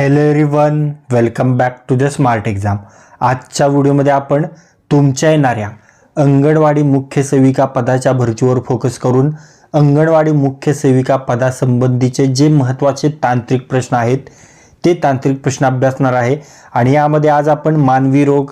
Hello everyone welcome back to the smart exam आजच्या व्हिडिओमध्ये आपण तुमच्या येणाऱ्या अंगणवाडी मुख्य सेविका पदाच्या भरतीवर फोकस करून अंगणवाडी मुख्य सेविका पदासंबंधीचे जे महत्त्वाचे तांत्रिक प्रश्न आहेत ते तांत्रिक प्रश्न अभ्यासणार आहे. आणि यामध्ये आज आपण मानवी रोग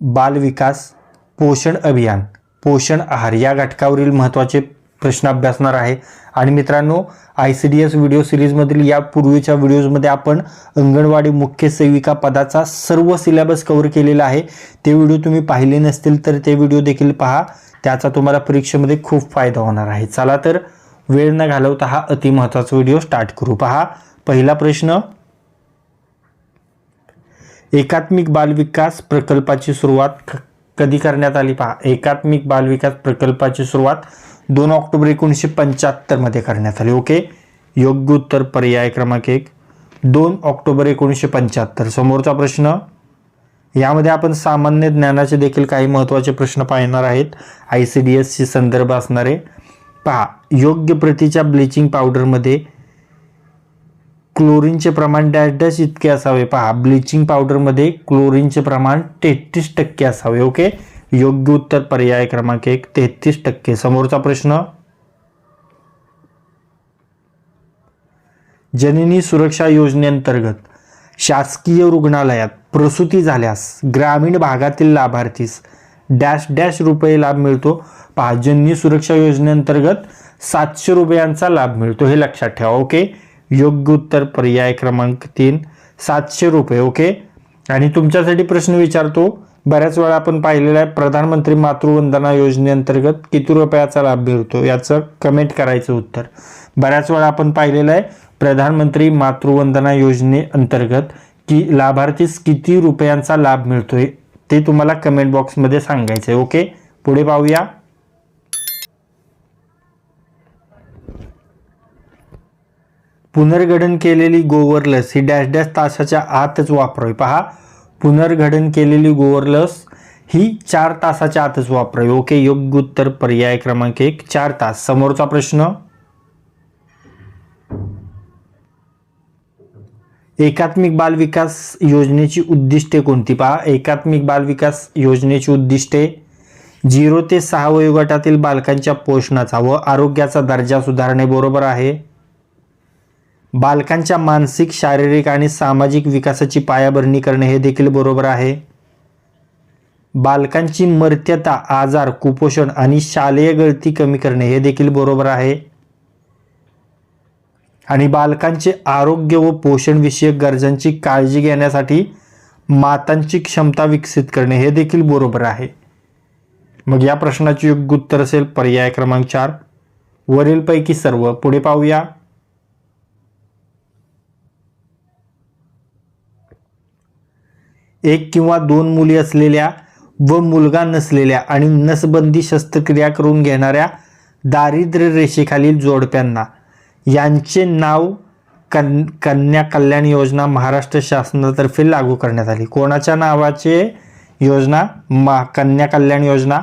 बालविकास पोषण अभियान पोषण आहार या घटकावरील महत्त्वाचे प्रश्न अभ्यासणार आहे. आणि मित्रांनो I C D S video सिरीजमधील या पूर्वीच्या व्हिडिओजमध्ये आपण अंगणवाडी मुख्य सेविका पदाचा सर्व सिलेबस कव्हर केलेला आहे. ते व्हिडिओ तुम्ही पाहिले नसतील तर ते व्हिडिओ देखील पहा. त्याचा तुम्हाला परीक्षेमध्ये खूप फायदा होणार आहे. चला तर वेळ न घालवता हा अतिमहत्वाचा व्हिडिओ स्टार्ट करू. पहा पहिला प्रश्न. एकात्मिक बालविकास प्रकल्पाची सुरुवात क- कधी करण्यात आली? पहा एकात्मिक बालविकास प्रकल्पाची सुरुवात दोन ऑक्टोबर एकोणीसशे पंच्याहत्तरमध्ये करण्यात आली. ओके? योग्य उत्तर पर्याय क्रमांक एक. दोन ऑक्टोबर एकोणीसशे पंच्याहत्तर. समोरचा प्रश्न. यामध्ये आपण सामान्य ज्ञानाचे देखील काही महत्त्वाचे प्रश्न पाहणार आहेत. आय सी डी एसशी संदर्भ असणारे. पहा योग्य प्रतीच्या ब्लिचिंग पावडरमध्ये क्लोरीनचे प्रमाण डॅश डॅश इतके असावे. पहा ब्लिचिंग पावडरमध्ये क्लोरीनचे प्रमाण तेहतीस टक्के असावे. ओके? योग्य उत्तर पर्याय क्रमांक एक तेहतीस टक्के. समोरचा प्रश्न? जननी सुरक्षा योजनेअंतर्गत शासकीय रुग्णालयात प्रसूती झाल्यास ग्रामीण भागातील लाभार्थीस डॅश डॅश रुपये लाभ मिळतो. पहा जननी सुरक्षा योजनेअंतर्गत सातशे रुपयांचा लाभ मिळतो हे लक्षात ठेवा ओके? योग्य उत्तर पर्याय क्रमांक तीन सातशे रुपये ओके? आणि तुमच्यासाठी प्रश्न विचारतो बऱ्याच वेळा आपण पाहिलेलं आहे प्रधानमंत्री मातृवंदना योजनेअंतर्गत किती रुपयाचा लाभ मिळतो याचं कमेंट करायचं उत्तर. बऱ्याच वेळा आपण पाहिलेलं आहे प्रधानमंत्री मातृवंदना योजनेअंतर्गत की लाभार्थीस किती रुपयांचा लाभ मिळतोय ते तुम्हाला कमेंट बॉक्समध्ये सांगायचं आहे. ओके पुढे पाहूया. पुनर्गठन केलेली गोवर लस ही डॅश डॅश तासाच्या आतच वापरावी. पहा पुनर्गठन केलेली गोवरलस ही चार तासाच्या आतच वापरावी. ओके योग्य उत्तर पर्याय क्रमांक एक चार तास. समोरचा प्रश्न? एकात्मिक बाल विकास योजनेची उद्दिष्टे कोणती? पहा एकात्मिक बाल विकास योजनेची उद्दिष्टे झिरो ते सहा वयोगटातील बालकांच्या पोषणाचा व आरोग्याचा दर्जा सुधारणे बरोबर आहे. बालकांच्या मानसिक शारीरिक आणि सामाजिक विकासाची पायाभरणी करणे हे देखील बरोबर आहे. बालकांची मर्त्यता आजार कुपोषण आणि शालेय गळती कमी करणे हे देखील बरोबर आहे. आणि बालकांचे आरोग्य व पोषणविषयक गरजांची काळजी घेण्यासाठी मातांची क्षमता विकसित करणे हे देखील बरोबर आहे. मग या प्रश्नाचे योग्य उत्तर असेल पर्याय क्रमांक चार. वरीलपैकी सर्व पुढे पाहूया. एक किंवा दोन मुली असलेल्या व मुलगा नसलेल्या आणि नसबंदी शस्त्रक्रिया करून घेणाऱ्या दारिद्र्य रेषेखालील जोडप्यांना यांचे नाव कन कन्या कल्याण योजना महाराष्ट्र शासनातर्फे लागू करण्यात आली. कोणाच्या नावाचे योजना? मा कन्या कल्याण योजना.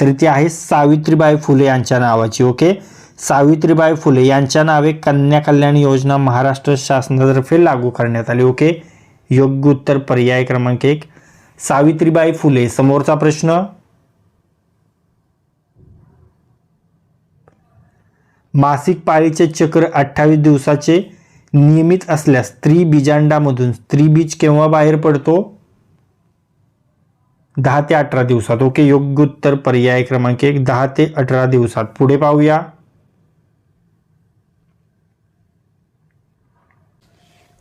तर ती आहे सावित्रीबाई फुले यांच्या नावाची ओके? सावित्रीबाई फुले यांच्या नावे कन्या कल्याण योजना महाराष्ट्र शासनातर्फे लागू करण्यात आली ओके? योग्य उत्तर पर्याय क्रमांक एक. सावित्रीबाई फुले समोरचा प्रश्न. मासिक पाळीचे चक्र अठ्ठावीस दिवसाचे नियमित असल्यास स्त्री बीजांडामधून स्त्री बीज केव्हा बाहेर पडतो? दहा ते अठरा दिवसात. ओके योग्य उत्तर पर्याय क्रमांक एक. दहा ते अठरा दिवसात. पुढे पाहूया.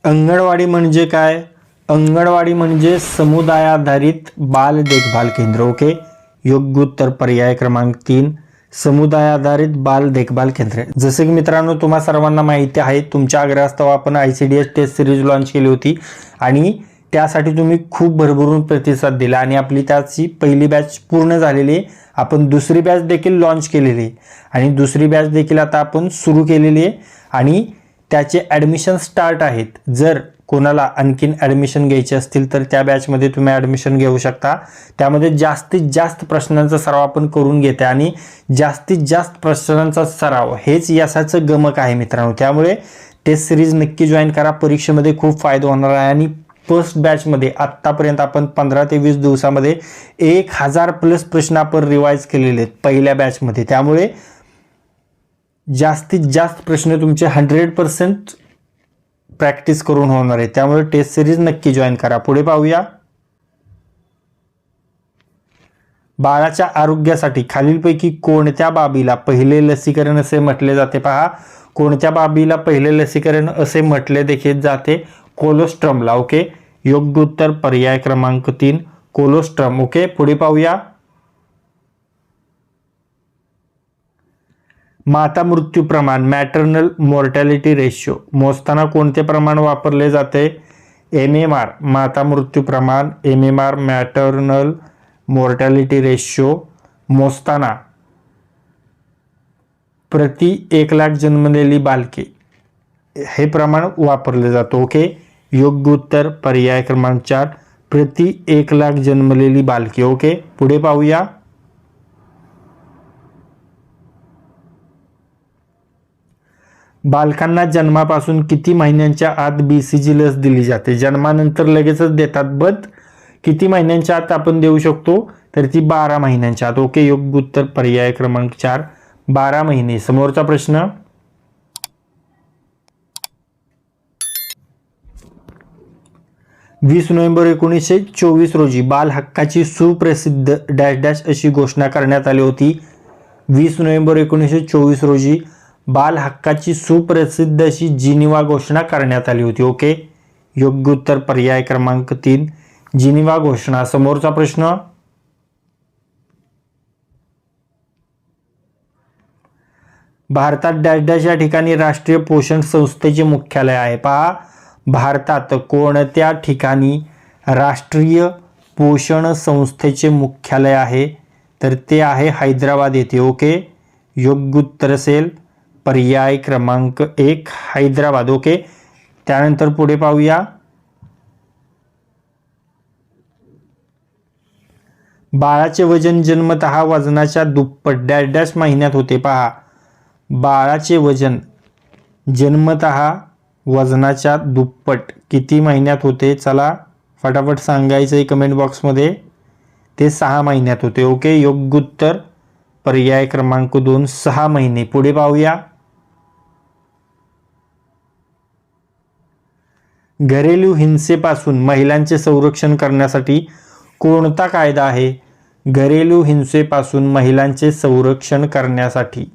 अंगणवाडी म्हणजे काय? अंगणवाडी म्हणजे समुदायाधारित बाल देखभाल केंद्र. ओके? योग्य उत्तर पर्याय क्रमांक तीन समुदायाधारित बाल देखभाल केंद्र. जसं की मित्रांनो तुम्हा सर्वांना माहिती आहे तुमच्या आग्रहास्तव आपण I C D S test series launch केली होती. आणि त्यासाठी तुम्ही खूप भरभरून प्रतिसाद दिला. आणि आपली त्याची पहिली बॅच पूर्ण झालेली आहे. आपण दुसरी बॅच देखील लॉन्च केलेली आहे. आणि दुसरी बॅच देखील आता आपण सुरू केलेली आहे. आणि त्याचे ॲडमिशन स्टार्ट आहेत. जर कोणाला आणखीन ॲडमिशन घ्यायचे असतील तर त्या बॅचमध्ये तुम्ही ॲडमिशन घेऊ शकता. त्यामध्ये जास्तीत जास्त प्रश्नांचा सराव आपण करून घेते आणि जास्तीत जास्त प्रश्नांचा सराव हेच यशाचं गमक आहे मित्रांनो. त्यामुळे टेस्ट सिरीज नक्की जॉईन करा. परीक्षेमध्ये खूप फायदा होणार आहे आणि फर्स्ट बॅचमध्ये आत्तापर्यंत आपण पंधरा ते वीस दिवसामध्ये एक हजार प्लस प्रश्न आपण रिवाईज केलेले आहेत पहिल्या बॅचमध्ये त्यामुळे जास्तीत जास्त प्रश्न तुमचे हंड्रेड पर्सेंट प्रॅक्टिस करून होणार आहे. त्यामुळे टेस्ट सिरीज नक्की जॉईन करा. पुढे पाहूया. बाळाच्या आरोग्यासाठी खालीलपैकी कोणत्या बाबीला पहिले लसीकरण असे म्हटले जाते पहा. कोणत्या बाबीला पहिले लसीकरण असे म्हटले देखील जाते? कोलोस्ट्रमला ओके? योग्य उत्तर पर्याय क्रमांक तीन कोलोस्ट्रम ओके? पुढे पाहूया. माता मृत्यू प्रमाण मॅटर्नल मॉर्टॅलिटी रेशो मोजताना कोणते प्रमाण वापरले जाते? एम एम आर माता मृत्यू प्रमाण M M R maternal mortality ratio मोजताना प्रति एक लाख जन्मलेली बालके. हे प्रमाण वापरले जातं ओके? योग्य उत्तर पर्याय क्रमांक चार. प्रति एक लाख जन्मलेली बालके ओके? पुढे पाहूया. बालकांना जन्मापासून किती महिन्यांच्या आत बी सी जी लस दिली जाते? जन्मानंतर लगेचच देतात बट किती महिन्यांच्या आत आपण देऊ शकतो? तर ती बारा महिन्यांच्या आत. ओके योग्य उत्तर पर्याय क्रमांक चार. बारा महिने. समोरचा प्रश्न. वीस नोव्हेंबर एकोणीसशे चोवीस रोजी बाल हक्काची सुप्रसिद्ध डॅश डॅश अशी घोषणा करण्यात आली होती. वीस नोव्हेंबर एकोणीसशे चोवीस रोजी बाल हक्काची सुप्रसिद्ध अशी जिनिवा घोषणा करण्यात आली होती ओके? योग्य उत्तर पर्याय क्रमांक तीन जिनिवा घोषणा. समोरचा प्रश्न? भारतात डॅश डॅश या ठिकाणी राष्ट्रीय पोषण संस्थेचे मुख्यालय आहे. पहा भारतात कोणत्या ठिकाणी राष्ट्रीय पोषण संस्थेचे मुख्यालय आहे? तर ते आहे हैदराबाद येथे ओके? योग्य उत्तर असेल पर्याय क्रमांक एक हैदराबाद ओके त्यानंतर पुढे पाहूया। बाळाचे वजन जन्मतः वजनाच्या दुप्पट डॅश डॅश महिन्यात होते. पहा. बाळाचे वजन जन्मतः वजनाच्या दुप्पट किती महिन्यात होते? चला फटाफट सांगायचं आहे कमेंट बॉक्समध्ये ते सहा महिन्यात होते. ओके योग्य उत्तर पर्याय क्रमांक दोन सहा महिने. पुढे पाहूया. घरेलू हिंसेपासून महिलांचे संरक्षण करण्यासाठी कोणता कायदा आहे? घरेलू हिंसेपासून महिलांचे संरक्षण करण्यासाठी.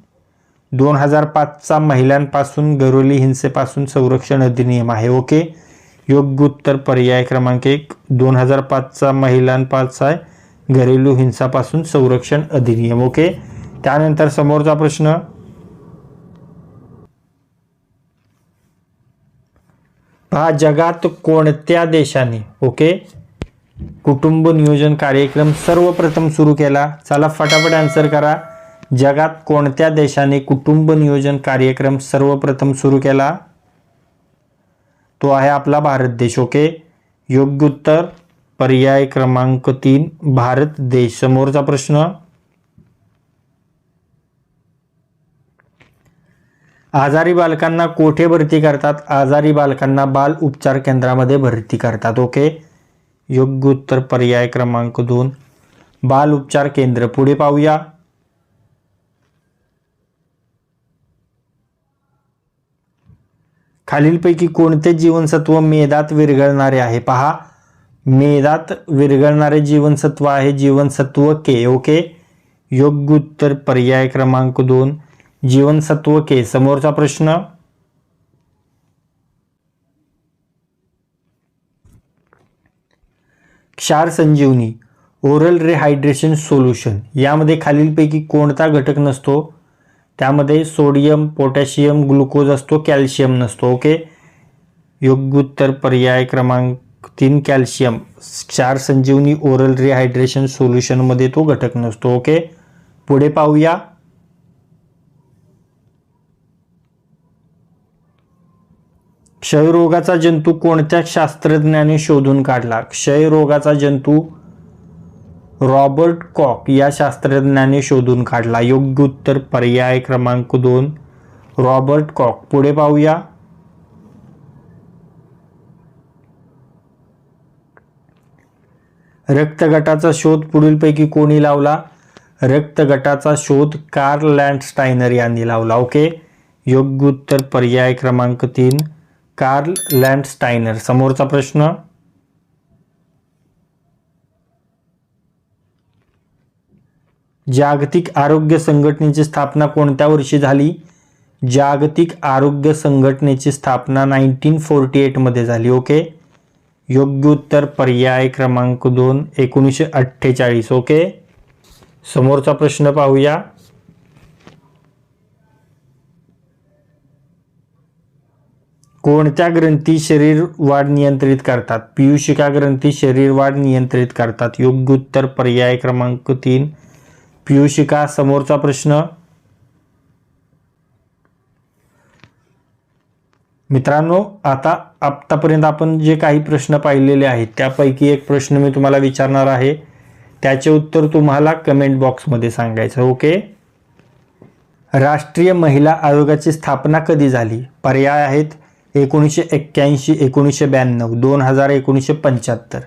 दोन हजार पाचचा महिलांपासून घरोली हिंसेपासून संरक्षण अधिनियम आहे ओके? योग्य उत्तर पर्याय क्रमांक एक. दोन हजार पाचचा महिलांपाचचा आहे घरेलू हिंसापासून संरक्षण अधिनियम ओके? त्यानंतर समोरचा प्रश्न. पहा जगात कोणत्या देशाने ओके? कुटुंब नियोजन कार्यक्रम सर्वप्रथम सुरू केला. चला फटाफट आन्सर करा. जगात कोणत्या देशाने कुटुंब नियोजन कार्यक्रम सर्वप्रथम सुरू केला? तो आहे आपला भारत देश ओके? योग्य उत्तर पर्याय क्रमांक तीन भारत देश. समोरचा प्रश्न. आजारी बालकांना कोठे भरती करतात? आजारी बालकांना बाल उपचार केंद्रामध्ये भरती करतात. ओके? योग्य उत्तर पर्याय क्रमांक दोन. बाल उपचार केंद्र पुढे पाहूया. खालीलपैकी कोणते जीवनसत्व मेदात विरघळणारे आहे? पहा. मेदात विरघळणारे जीवनसत्व आहे जीवनसत्व के. ओके? योग्य उत्तर पर्याय क्रमांक दोन. जीवनसत्व के समोरचा प्रश्न. क्षार संजीवनी ओरल रिहायड्रेशन सोल्युशन यामध्ये खालीलपैकी कोणता घटक नसतो? त्यामध्ये सोडियम पोटॅशियम ग्लुकोज असतो कॅल्शियम नसतो. ओके? योग्य उत्तर पर्याय क्रमांक तीन कॅल्शियम. क्षार संजीवनी ओरल रिहायड्रेशन सोल्युशनमध्ये तो घटक नसतो. ओके? पुढे पाहूया. क्षयरोगाचा जंतू कोणत्या शास्त्रज्ञाने शोधून काढला? क्षयरोगाचा जंतू रॉबर्ट कॉक या शास्त्रज्ञाने शोधून काढला. योग्य उत्तर पर्याय क्रमांक दोन रॉबर्ट कॉक. पुढे पाहूया. रक्तगटाचा शोध पुढीलपैकी कोणी लावला? रक्तगटाचा शोध कार्ल लँडस्टायनर यांनी लावला. ओके. योग्य उत्तर पर्याय क्रमांक तीन कार्ल लँडस्टायनर समोरचा प्रश्न? जागतिक आरोग्य संघटनेची स्थापना कोणत्या वर्षी झाली? जागतिक आरोग्य संघटनेची स्थापना नाईन्टीन फोर्टी एटमध्ये झाली ओके? योग्य उत्तर पर्याय क्रमांक दोन एकोणीसशे अठ्ठेचाळीस ओके? समोरचा प्रश्न पाहूया. कोणत्या ग्रंथी शरीर वाढ नियंत्रित करतात? पियुषिका ग्रंथी शरीर वाढ नियंत्रित करतात? योग्य उत्तर पर्याय क्रमांक तीन. पियुषिका समोरचा प्रश्न. मित्रांनो आता आत्तापर्यंत आपण जे काही प्रश्न पाहिलेले आहेत त्यापैकी एक प्रश्न मी तुम्हाला विचारणार आहे. त्याचे उत्तर तुम्हाला कमेंट बॉक्समध्ये सांगायचं ओके राष्ट्रीय महिला आयोगाची स्थापना कधी झाली? पर्याय आहेत. एकोणीसशे एक्क्याऐंशी एकोणीसशे ब्याण्णव दोन हजार एकोणीसशे पंच्याहत्तर.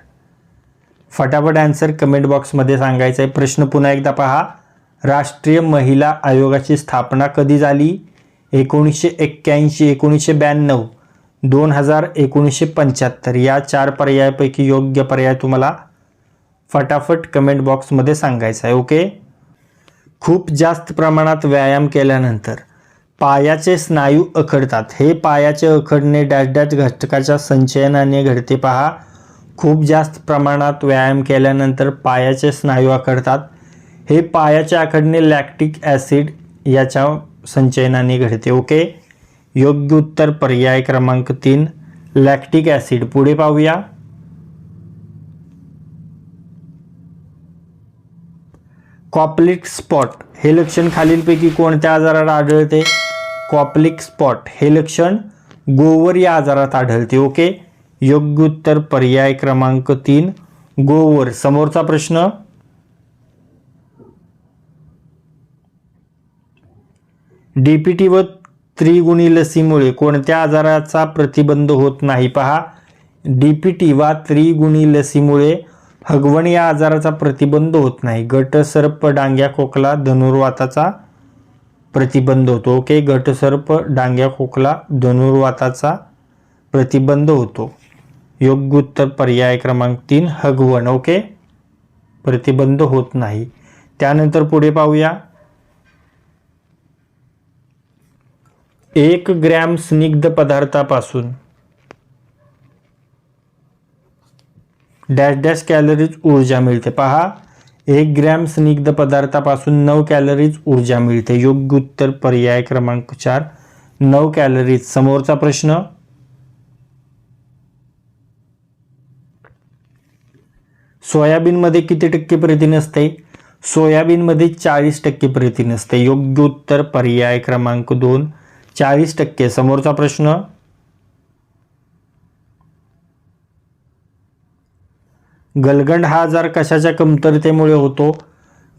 फटाफट आन्सर कमेंट बॉक्समध्ये सांगायचं आहे. प्रश्न पुन्हा एकदा पहा. राष्ट्रीय महिला आयोगाची स्थापना कधी झाली? एकोणीसशे एक्क्याऐंशी एकोणीसशे ब्याण्णव दोन हजार एकोणीसशे पंच्याहत्तर. या चार पर्यायापैकी योग्य पर्याय तुम्हाला फटाफट कमेंट बॉक्समध्ये सांगायचं आहे. ओके खूप जास्त प्रमाणात व्यायाम केल्यानंतर पायाचे स्नायू अखडतात. हे पायाचे अखडणे डॅश डॅश घटकाच्या संचयनाने घडते पहा. खूप जास्त प्रमाणात व्यायाम केल्यानंतर पायाचे स्नायू आखडतात. हे पायाचे आखडणे लॅक्टिक ॲसिड याच्या संचयनाने घडते ओके? योग्य उत्तर पर्याय क्रमांक तीन लॅक्टिक ॲसिड पुढे पाहूया. Koplik spot. हे लक्षण खालीलपैकी कोणत्या आजाराला आढळते? Koplik spot. हे लक्षण गोवर या आजारात आढळते. ओके? योग्य उत्तर पर्याय क्रमांक तीन. गोवर. समोरचा प्रश्न. डीपीटी व त्रिगुणी लसीमुळे कोणत्या आजाराचा प्रतिबंध होत नाही? पहा. डीपीटी वा त्रिगुणी लसीमुळे हगवण या आजाराचा प्रतिबंध होत नाही. गट सर्प डांग्या खोकला धनुर्वाताचा प्रतिबंध होतो. ओके घटसर्प डांग्या खोकला धनुर्वाताचा प्रतिबंध होतो. योग्य उत्तर पर्याय क्रमांक तीन हगवण. ओके? प्रतिबंध होत नाही. त्यानंतर पुढे पाहूया. एक ग्रॅम स्निग्ध पदार्थापासून डॅश डॅश कॅलरीज ऊर्जा मिळते. पहा. एक ग्रॅम स्निग्ध पदार्थापासून नऊ कॅलरीज ऊर्जा मिळते. योग्य उत्तर पर्याय क्रमांक चार. नऊ कॅलरीज. समोरचा प्रश्न? सोयाबीनमध्ये किती टक्के प्रथिन असते? सोयाबीनमध्ये चाळीस टक्के प्रथिन असते. योग्य उत्तर पर्याय क्रमांक दोन. चाळीस टक्के. समोरचा प्रश्न? गलगंड हा आजार कशाच्या कमतरतेमुळे होतो?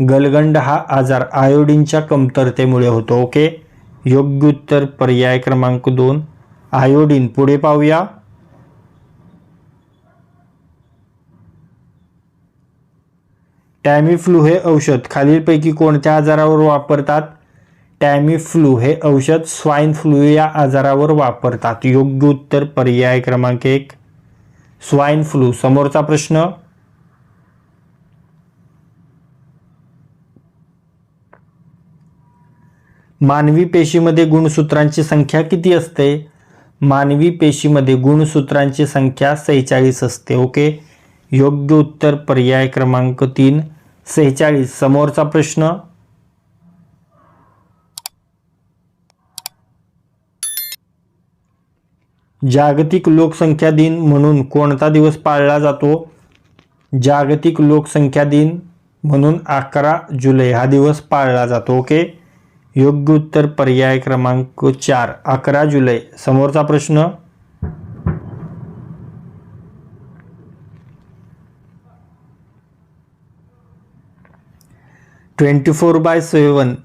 गलगंड हा आजार आयोडीनच्या कमतरतेमुळे होतो ओके? योग्य उत्तर पर्याय क्रमांक दोन. आयोडीन पुढे पाहूया. टॅमिफ्लू हे औषध खालीलपैकी कोणत्या आजारावर वापरतात? टॅमिफ्लू हे औषध स्वाईन फ्लू या आजारावर वापरतात. योग्य उत्तर पर्याय क्रमांक एक. स्वाईन फ्लू समोरचा प्रश्न. मानवी पेशीमध्ये गुणसूत्रांची संख्या किती असते? मानवी पेशीमध्ये गुणसूत्रांची संख्या सेहेचाळीस असते ओके? योग्य उत्तर पर्याय क्रमांक तीन सेहेचाळीस. समोरचा प्रश्न? जागतिक लोकसंख्या दिन म्हणून कोणता दिवस पाळला जातो? जागतिक लोकसंख्या दिन म्हणून अकरा जुलै हा दिवस पाळला जातो ओके? योग्य उत्तर पर्याय क्रमांक चार अकरा जुलै. समोरचा प्रश्न? ट्वेंटी फोर बाय सेवन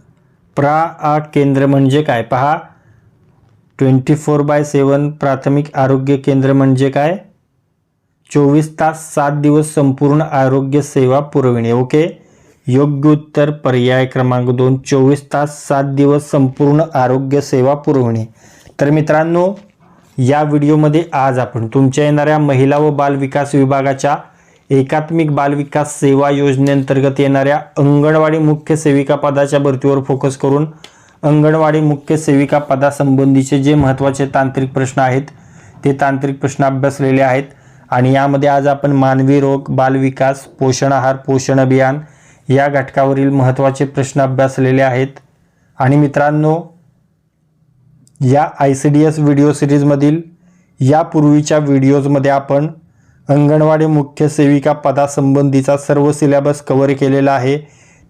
प्रा. आ. केंद्र म्हणजे काय? पहा. ट्वेंटी फोर बाय सेवन प्राथमिक आरोग्य केंद्र म्हणजे काय? चोवीस तास सात दिवस संपूर्ण आरोग्य सेवा पुरविणे. ओके? योग्य उत्तर पर्याय क्रमांक दोन चोवीस तास सात दिवस संपूर्ण आरोग्य सेवा पुरवणे. तर मित्रांनो या व्हिडिओमध्ये आज आपण तुमच्या येणाऱ्या महिला व बाल विकास विभागाच्या एकात्मिक बालविकास सेवा योजनेअंतर्गत येणाऱ्या अंगणवाडी मुख्य सेविका पदाच्या भरतीवर फोकस करून अंगणवाडी मुख्य सेविका पदासंबंधीचे जे महत्त्वाचे तांत्रिक प्रश्न आहेत ते तांत्रिक प्रश्न अभ्यासलेले आहेत. आणि यामध्ये आज आपण मानवी रोग बालविकास पोषण आहार पोषण अभियान या घटकावरील महत्त्वाचे प्रश्न अभ्यासलेले आहेत. आणि मित्रांनो या I C D S video सिरीजमधील यापूर्वीच्या व्हिडिओजमध्ये आपण अंगणवाडी मुख्य सेविका पदासंबंधीचा सर्व सिलेबस कव्हर केलेला आहे.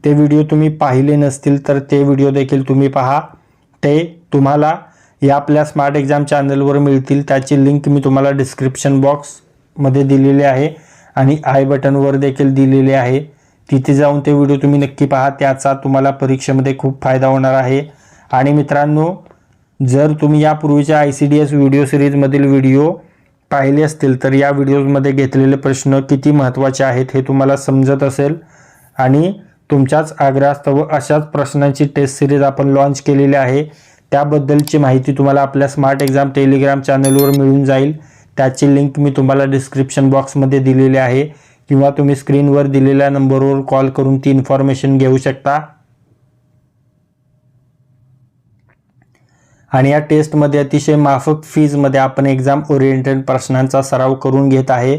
ते व्हिडिओ तुम्ही पाहिले नसतील तर ते व्हिडिओ देखील तुम्ही पहा. ते तुम्हाला या आपल्या स्मार्ट एक्झाम चॅनलवर मिळतील. त्याची लिंक मी तुम्हाला डिस्क्रिप्शन बॉक्समध्ये दिलेली आहे आणि आय बटनवर देखील दिलेली आहे. तिथे जाऊन ते व्हिडिओ तुम्ही नक्की पहा. त्याचा तुम्हाला परीक्षेमध्ये खूप फायदा होणार आहे. आणि मित्रांनो जर तुम्ही यापूर्वीच्या I C D S video सिरीजमधील video पाहिले असतील तर या व्हिडिओजमध्ये घेतलेले प्रश्न किती महत्त्वाचे आहेत हे तुम्हाला समजत असेल. आणि तुमच्याच आग्रहास्तव अशाच प्रश्नांची टेस्ट सिरीज आपण लॉन्च केलेली आहे. त्याबद्दलची माहिती तुम्हाला आपल्या स्मार्ट एक्झाम टेलिग्राम चॅनलवर मिळून जाईल. त्याची लिंक मी तुम्हाला डिस्क्रिप्शन बॉक्समध्ये दिलेली आहे. किंवा तुम्ही स्क्रीनवर दिलेल्या नंबरवर कॉल करून ती इन्फॉर्मेशन घेऊ शकता. आणि या टेस्टमध्ये अतिशय माफक फीजमध्ये आपण एक्झाम ओरिएंटेड प्रश्नांचा सराव करून घेत आहे.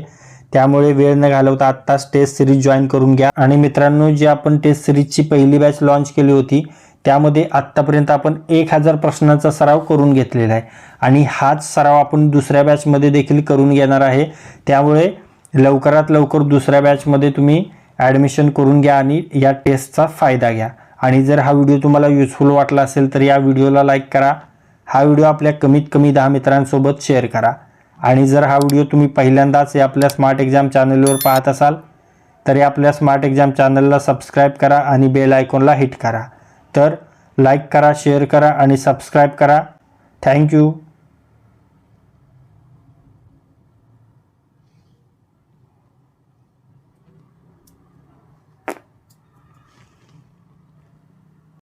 त्यामुळे वेळ न घालवता आत्ताच टेस्ट सिरीज जॉईन करून घ्या. आणि मित्रांनो जी आपण टेस्ट सिरीजची पहिली बॅच लॉन्च केली होती त्यामध्ये आत्तापर्यंत आपण एक हजार प्रश्नांचा सराव करून घेतलेला आहे. आणि हाच सराव आपण दुसऱ्या बॅचमध्ये देखील करून घेणार आहे. त्यामुळे लवकरात लवकर दुसऱ्या बॅचमध्ये तुम्ही ॲडमिशन करून घ्या आणि या टेस्टचा फायदा घ्या. आणि जर हा व्हिडिओ तुम्हाला युजफुल वाटला असेल तर या व्हिडिओला लाईक करा. हा व्हिडिओ आपल्या कमीत कमी दहा मित्रांसोबत शेअर करा. आणि जर हा व्हिडिओ तुम्ही पहिल्यांदाच या आपल्या स्मार्ट एक्झाम चॅनलवर पाहत असाल तर या आपल्या स्मार्ट एक्झाम चॅनलला सबस्क्राईब करा आणि बेल आयकॉनला हिट करा. तर लाईक करा शेअर करा आणि सबस्क्राईब करा. थँक्यू